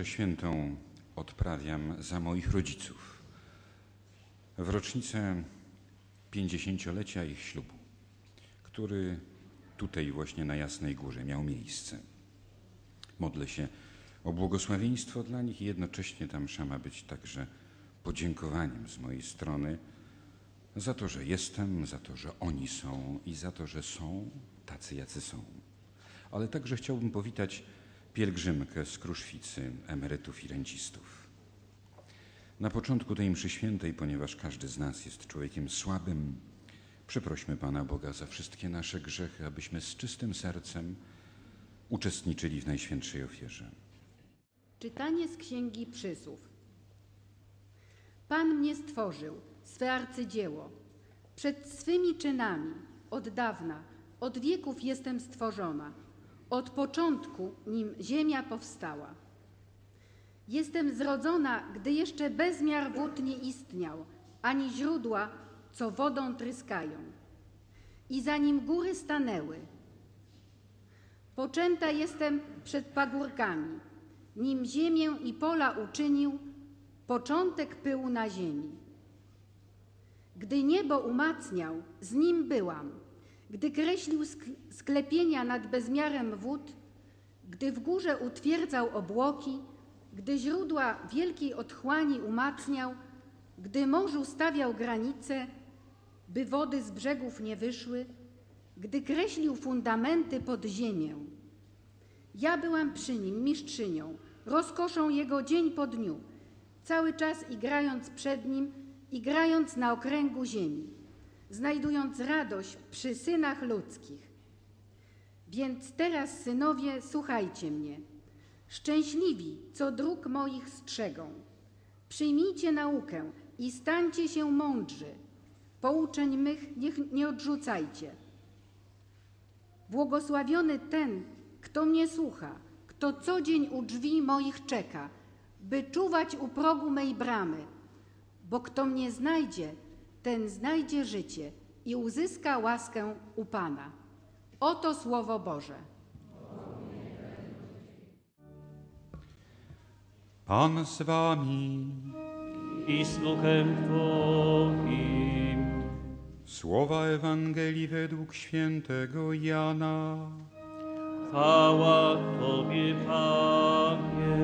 mszę świętą odprawiam za moich rodziców w rocznicę pięćdziesięciolecia ich ślubu, który tutaj właśnie na Jasnej Górze miał miejsce. Modlę się o błogosławieństwo dla nich i jednocześnie ta msza ma być także podziękowaniem z mojej strony za to, że jestem, za to, że oni są i za to, że są tacy, jacy są. Ale także chciałbym powitać pielgrzymkę z Kruszwicy, emerytów i rencistów. Na początku tej mszy świętej, ponieważ każdy z nas jest człowiekiem słabym, przeprośmy Pana Boga za wszystkie nasze grzechy, abyśmy z czystym sercem uczestniczyli w Najświętszej ofierze. Czytanie z Księgi Przysłów. Pan mnie stworzył, swe arcydzieło. Przed swymi czynami, od dawna, od wieków jestem stworzona, od początku, nim ziemia powstała. Jestem zrodzona, gdy jeszcze bezmiar wód nie istniał, ani źródła, co wodą tryskają. I zanim góry stanęły, poczęta jestem przed pagórkami, nim ziemię i pola uczynił, początek pyłu na ziemi. Gdy niebo umacniał, z nim byłam. Gdy kreślił sklepienia nad bezmiarem wód, gdy w górze utwierdzał obłoki, gdy źródła wielkiej otchłani umacniał, gdy morzu stawiał granice, by wody z brzegów nie wyszły, gdy kreślił fundamenty pod ziemię. Ja byłam przy nim mistrzynią, rozkoszą jego dzień po dniu, cały czas igrając przed nim, igrając na okręgu ziemi, znajdując radość przy synach ludzkich. Więc teraz, synowie, słuchajcie mnie. Szczęśliwi, co dróg moich strzegą. Przyjmijcie naukę i stańcie się mądrzy. Pouczeń mych niech nie odrzucajcie. Błogosławiony ten, kto mnie słucha, kto co dzień u drzwi moich czeka, by czuwać u progu mej bramy. Bo kto mnie znajdzie, ten znajdzie życie i uzyska łaskę u Pana. Oto Słowo Boże. Pan z wami. i słuchem Twoim. Słowa Ewangelii według świętego Jana. Chwała Tobie, Panie.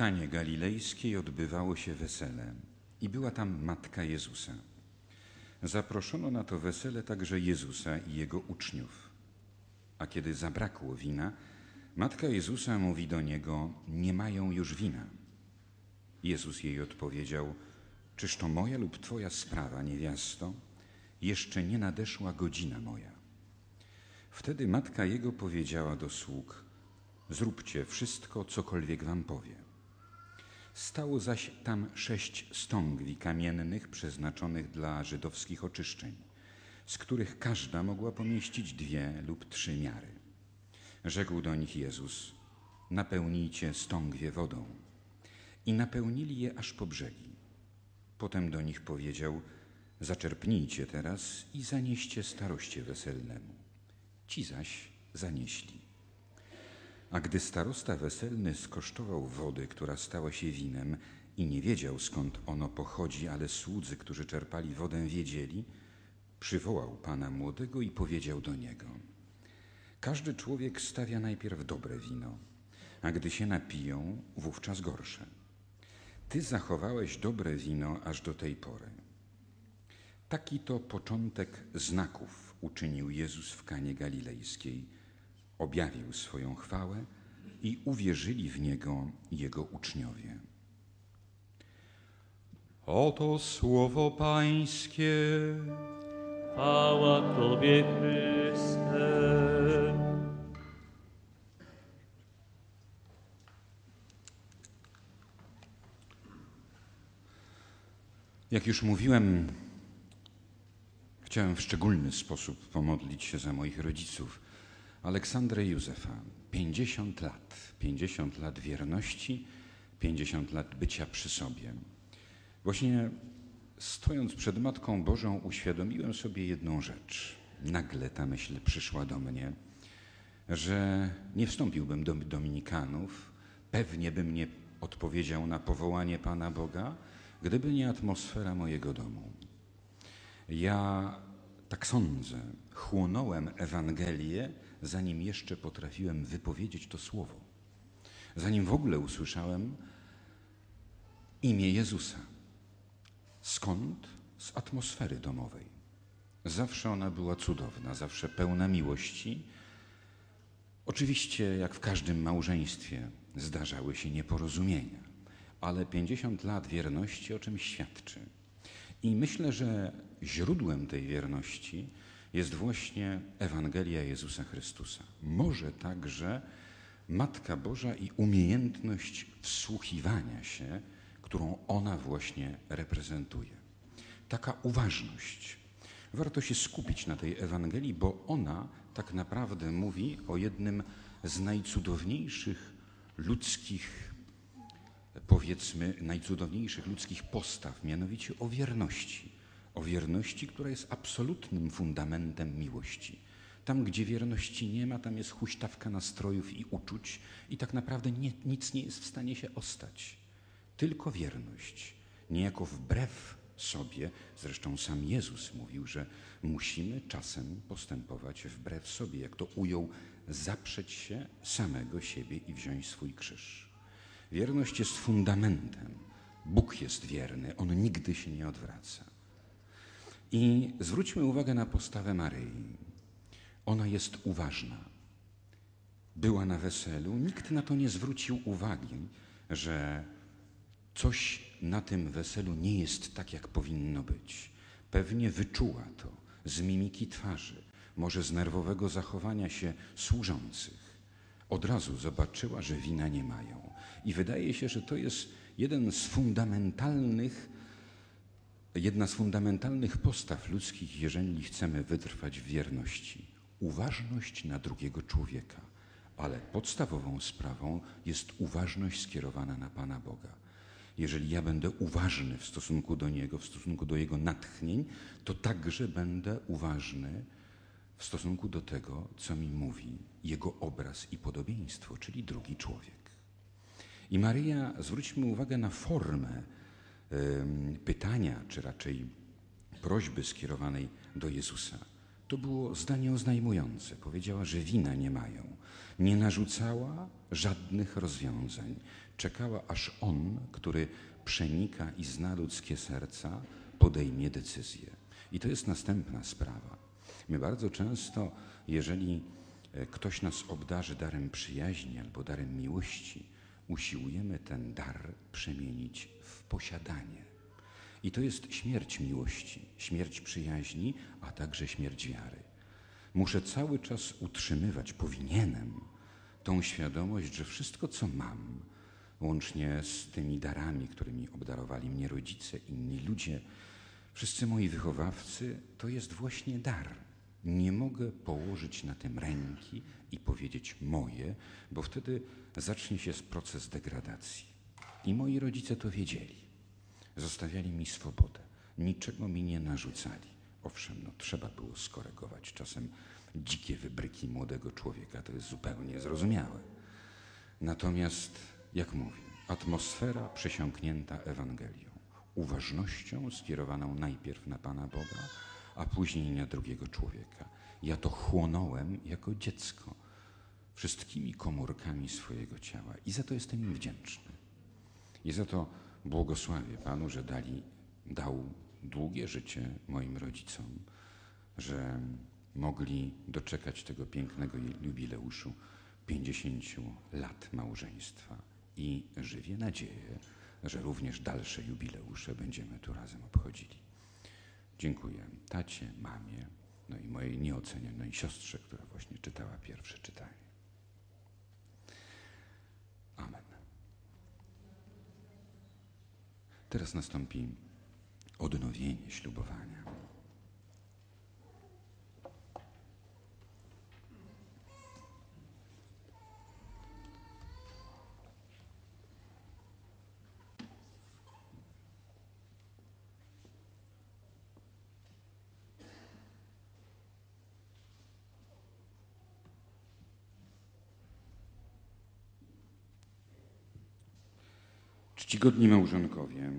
Kanie Galilejskiej odbywało się wesele i była tam matka Jezusa. Zaproszono na to wesele także Jezusa i jego uczniów. A kiedy zabrakło wina, matka Jezusa mówi do niego: Nie mają już wina. Jezus jej odpowiedział: Czyż to moja lub twoja sprawa, niewiasto? Jeszcze nie nadeszła godzina moja. Wtedy matka jego powiedziała do sług: Zróbcie wszystko, cokolwiek wam powie. Stało zaś tam sześć stągwi kamiennych przeznaczonych dla żydowskich oczyszczeń, z których każda mogła pomieścić dwie lub trzy miary. Rzekł do nich Jezus: Napełnijcie stągwie wodą. I napełnili je aż po brzegi. Potem do nich powiedział: Zaczerpnijcie teraz i zanieście staroście weselnemu. Ci zaś zanieśli. A gdy starosta weselny skosztował wody, która stała się winem i nie wiedział skąd ono pochodzi, ale słudzy, którzy czerpali wodę, wiedzieli, przywołał pana młodego i powiedział do niego: Każdy człowiek stawia najpierw dobre wino, a gdy się napiją, wówczas gorsze. Ty zachowałeś dobre wino aż do tej pory. Taki to początek znaków uczynił Jezus w Kanie Galilejskiej. Objawił swoją chwałę i uwierzyli w Niego Jego uczniowie. Oto słowo Pańskie. Chwała Tobie, Chryste. Jak już mówiłem, chciałem w szczególny sposób pomodlić się za moich rodziców, Aleksandrę Józefa. 50 lat, 50 lat wierności, 50 lat bycia przy sobie. Właśnie stojąc przed Matką Bożą, uświadomiłem sobie jedną rzecz. Nagle ta myśl przyszła do mnie, że nie wstąpiłbym do Dominikanów, pewnie bym nie odpowiedział na powołanie Pana Boga, gdyby nie atmosfera mojego domu. Ja tak sądzę, chłonąłem Ewangelię, zanim jeszcze potrafiłem wypowiedzieć to słowo. Zanim w ogóle usłyszałem imię Jezusa. Skąd? Z atmosfery domowej. Zawsze ona była cudowna, zawsze pełna miłości. Oczywiście, jak w każdym małżeństwie, zdarzały się nieporozumienia, ale 50 lat wierności o czym świadczy. I myślę, że źródłem tej wierności jest właśnie Ewangelia Jezusa Chrystusa. Może także Matka Boża i umiejętność wsłuchiwania się, którą ona właśnie reprezentuje. Taka uważność. Warto się skupić na tej Ewangelii, bo ona tak naprawdę mówi o jednym z najcudowniejszych ludzkich, powiedzmy, najcudowniejszych ludzkich postaw, mianowicie o wierności. O wierności, która jest absolutnym fundamentem miłości. Tam, gdzie wierności nie ma, tam jest huśtawka nastrojów i uczuć, i tak naprawdę nie, nic nie jest w stanie się ostać. Tylko wierność, niejako wbrew sobie. Zresztą sam Jezus mówił, że musimy czasem postępować wbrew sobie, jak to ujął, zaprzeć się samego siebie i wziąć swój krzyż. Wierność jest fundamentem. Bóg jest wierny, on nigdy się nie odwraca. I zwróćmy uwagę na postawę Maryi. Ona jest uważna. Była na weselu, nikt na to nie zwrócił uwagi, że coś na tym weselu nie jest tak, jak powinno być. Pewnie wyczuła to z mimiki twarzy, może z nerwowego zachowania się służących. Od razu zobaczyła, że wina nie mają. I wydaje się, że to jest jeden z fundamentalnych, jedna z fundamentalnych postaw ludzkich, jeżeli chcemy wytrwać w wierności. Uważność na drugiego człowieka. Ale podstawową sprawą jest uważność skierowana na Pana Boga. Jeżeli ja będę uważny w stosunku do Niego, w stosunku do Jego natchnień, to także będę uważny w stosunku do tego, co mi mówi Jego obraz i podobieństwo, czyli drugi człowiek. I Maryja, zwróćmy uwagę na formę pytania, czy raczej prośby skierowanej do Jezusa. To było zdanie oznajmujące. Powiedziała, że wina nie mają. Nie narzucała żadnych rozwiązań. Czekała, aż On, który przenika i zna ludzkie serca, podejmie decyzję. I to jest następna sprawa. My bardzo często, jeżeli e, ktoś nas obdarzy darem przyjaźni albo darem miłości, usiłujemy ten dar przemienić w posiadanie. I to jest śmierć miłości, śmierć przyjaźni, a także śmierć wiary. Muszę cały czas utrzymywać, powinienem, tą świadomość, że wszystko, co mam, łącznie z tymi darami, którymi obdarowali mnie rodzice, inni ludzie, wszyscy moi wychowawcy, to jest właśnie dar. Nie mogę położyć na tym ręki i powiedzieć moje, bo wtedy zacznie się proces degradacji. I moi rodzice to wiedzieli. Zostawiali mi swobodę. Niczego mi nie narzucali. Owszem, no, trzeba było skorygować czasem dzikie wybryki młodego człowieka, to jest zupełnie zrozumiałe. Natomiast, jak mówię, atmosfera przesiąknięta Ewangelią, uważnością skierowaną najpierw na Pana Boga, a później na drugiego człowieka. Ja to chłonąłem jako dziecko wszystkimi komórkami swojego ciała i za to jestem im wdzięczny. I za to błogosławię Panu, że dali, dał długie życie moim rodzicom, że mogli doczekać tego pięknego jubileuszu 50 lat małżeństwa. I żywię nadzieję, że również dalsze jubileusze będziemy tu razem obchodzili. Dziękuję tacie, mamie, no i mojej nieocenionej siostrze, która właśnie czytała pierwsze czytanie. Amen. Teraz nastąpi odnowienie ślubowania. Czcigodni małżonkowie,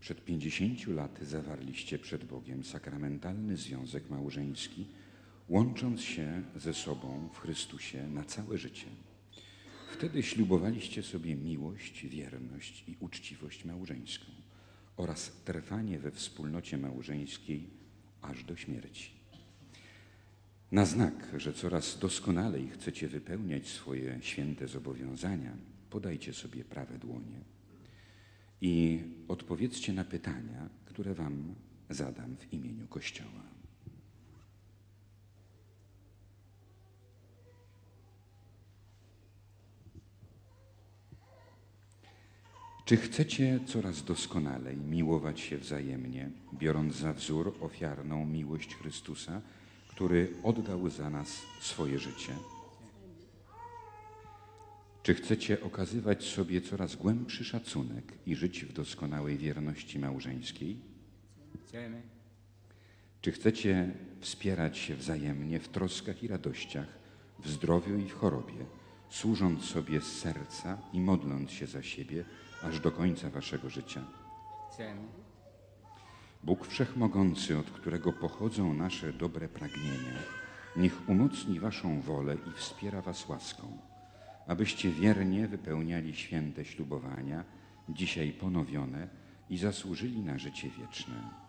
przed pięćdziesięciu laty zawarliście przed Bogiem sakramentalny związek małżeński, łącząc się ze sobą w Chrystusie na całe życie. Wtedy ślubowaliście sobie miłość, wierność i uczciwość małżeńską oraz trwanie we wspólnocie małżeńskiej aż do śmierci. Na znak, że coraz doskonalej chcecie wypełniać swoje święte zobowiązania, podajcie sobie prawe dłonie i odpowiedzcie na pytania, które Wam zadam w imieniu Kościoła. Czy chcecie coraz doskonalej miłować się wzajemnie, biorąc za wzór ofiarną miłość Chrystusa, który oddał za nas swoje życie? Czy chcecie okazywać sobie coraz głębszy szacunek i żyć w doskonałej wierności małżeńskiej? Chcemy. Czy chcecie wspierać się wzajemnie w troskach i radościach, w zdrowiu i w chorobie, służąc sobie z serca i modląc się za siebie aż do końca waszego życia? Chcemy. Bóg Wszechmogący, od którego pochodzą nasze dobre pragnienia, niech umocni waszą wolę i wspiera was łaską, abyście wiernie wypełniali święte ślubowania, dzisiaj ponowione i zasłużyli na życie wieczne.